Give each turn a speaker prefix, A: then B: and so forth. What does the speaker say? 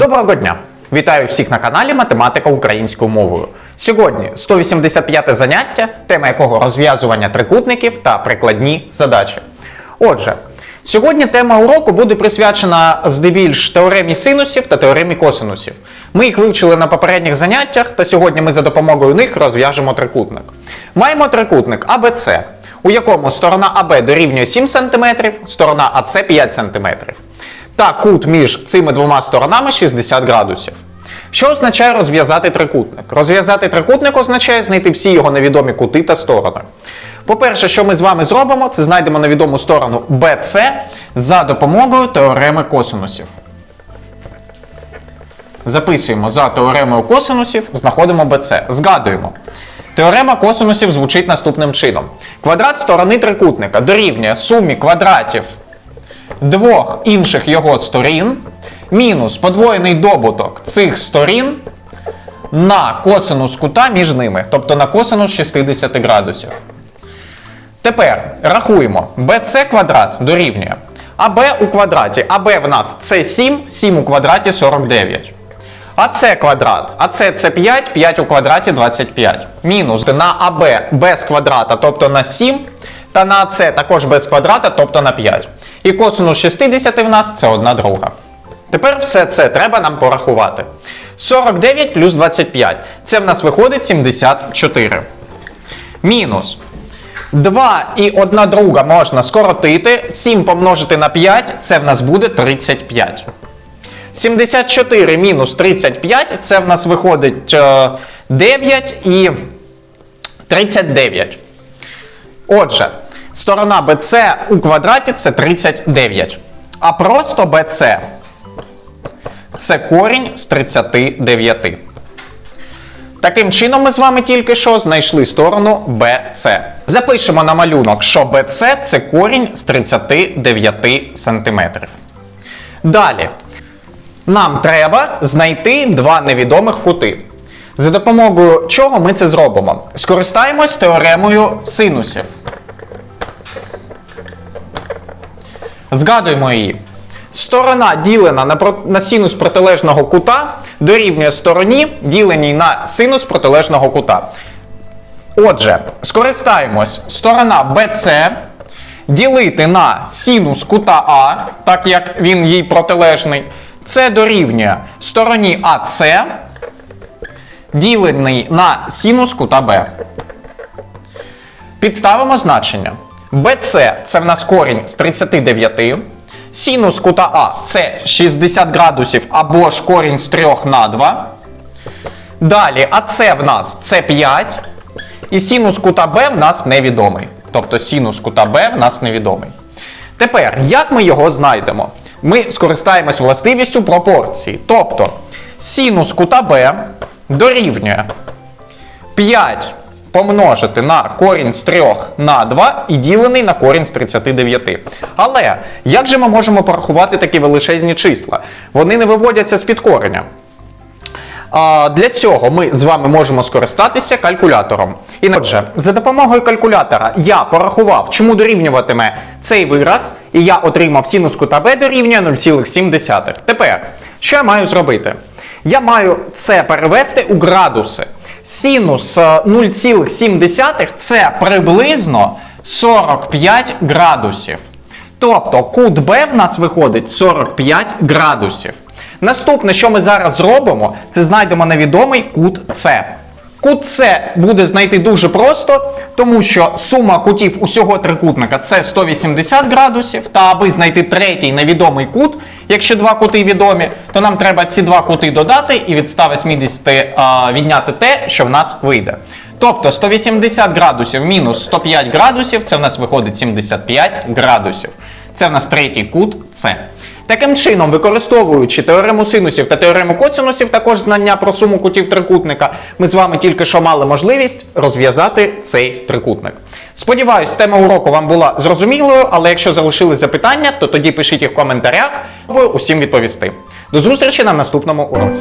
A: Доброго дня! Вітаю всіх на каналі Математика українською мовою. Сьогодні 185 заняття, тема якого розв'язування трикутників та прикладні задачі. Отже, сьогодні тема уроку буде присвячена здебільш теоремі синусів та теоремі косинусів. Ми їх вивчили на попередніх заняттях, та сьогодні ми за допомогою них розв'яжемо трикутник. Маємо трикутник АБЦ, у якому сторона АБ дорівнює 7 см, сторона АЦ 5 см. Та кут між цими двома сторонами 60 градусів. Що означає розв'язати трикутник? Розв'язати трикутник означає знайти всі його невідомі кути та сторони. По-перше, що ми з вами зробимо, це знайдемо невідому сторону BC за допомогою теореми косинусів. Записуємо за теоремою косинусів, знаходимо BC. Згадуємо. Теорема косинусів звучить наступним чином. Квадрат сторони трикутника дорівнює сумі квадратів двох інших його сторін мінус подвоєний добуток цих сторін на косинус кута між ними, тобто на косинус 60 градусів. Тепер рахуємо bc квадрат дорівнює АБ у квадраті. АБ в нас це 7, 7 у квадраті 49. АС квадрат. АС це 5, 5 у квадраті 25. Мінус на АБ без квадрата, тобто на 7, та на АС також без квадрата, тобто на 5. І косинус 60 в нас це 1 друга. Тепер все це треба нам порахувати. 49 плюс 25. Це в нас виходить 74. Мінус. 2 і 1 друга можна скоротити. 7 помножити на 5, це в нас буде 35. 74 мінус 35, це в нас виходить е, 9 і 39. Отже, сторона BC у квадраті це 39. А просто BC це корінь з 39. Таким чином, ми з вами тільки що знайшли сторону BC. Запишемо на малюнок, що BC це корінь з 39 см. Далі. Нам треба знайти два невідомих кути. За допомогою чого ми це зробимо? Скористаємось теоремою синусів. Згадуємо її. Сторона ділена на, про- на синус протилежного кута дорівнює стороні, діленій на синус протилежного кута. Отже, скористаємось сторона BC ділити на синус кута А, так як він їй протилежний. Це дорівнює стороні АС, ділений на синус кута Б. Підставимо значення. BC це в нас корінь з 39. Синус кута А це 60 градусів або ж корінь з 3 на 2. Далі АС в нас це 5. І синус кута Б в нас невідомий. Тобто синус кута Б в нас невідомий. Тепер, як ми його знайдемо? Ми скористаємось властивістю пропорції. Тобто, синус кута Б дорівнює 5 помножити на корінь з 3 на 2 і ділений на корінь з 39. Але як же ми можемо порахувати такі величезні числа? Вони не виводяться з під кореня. А, Для цього ми з вами можемо скористатися калькулятором. І отже, за допомогою калькулятора я порахував, чому дорівнюватиме цей вираз, і я отримав синус кута b дорівнює 0,7. Тепер, що я маю зробити? Я маю це перевести у градуси. Синус е, 0,7 це приблизно 45 градусів. Тобто кут Б в нас виходить 45 градусів. Наступне, що ми зараз зробимо, це знайдемо невідомий кут С. Кут С буде знайти дуже просто, тому що сума кутів усього трикутника це 180 градусів. Та аби знайти третій невідомий кут, якщо два кути відомі, то нам треба ці два кути додати і від 180 а, відняти те, що в нас вийде. Тобто 180 градусів мінус 105 градусів, це в нас виходить 75 градусів. Це в нас третій кут С. Таким чином, використовуючи теорему синусів та теорему косинусів, також знання про суму кутів трикутника, ми з вами тільки що мали можливість розв'язати цей трикутник. Сподіваюсь, тема уроку вам була зрозумілою, але якщо залишили запитання, то тоді пишіть їх в коментарях, аби усім відповісти. До зустрічі на наступному уроці.